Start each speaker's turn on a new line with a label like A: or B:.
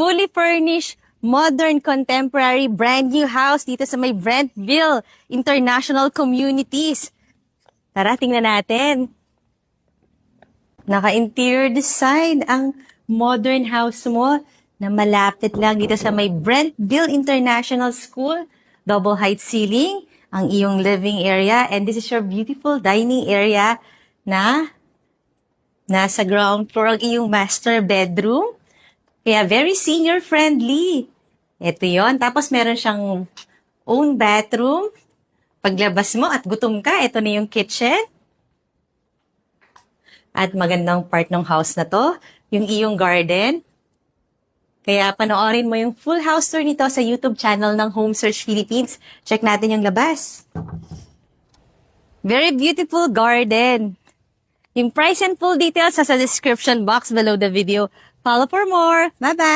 A: fully furnished, modern, contemporary, brand new house dito sa may Brentville International Communities. Tara, tingnan natin. Naka-interior design ang modern house mo na malapit lang dito sa may Brentville International School. Double height ceiling, ang iyong living area, and this is your beautiful dining area na nasa ground floor ang iyong master bedroom. Kaya very senior friendly. Ito yon. Tapos meron siyang own bathroom. Paglabas mo at gutom ka, ito na yung kitchen. At magandang part ng house na to, yung iyong garden. Kaya panoorin mo yung full house tour nito sa YouTube channel ng Home Search Philippines. Check natin yung labas. Very beautiful garden. Yung price and full details sa description box below the video. Follow for more. Bye-bye!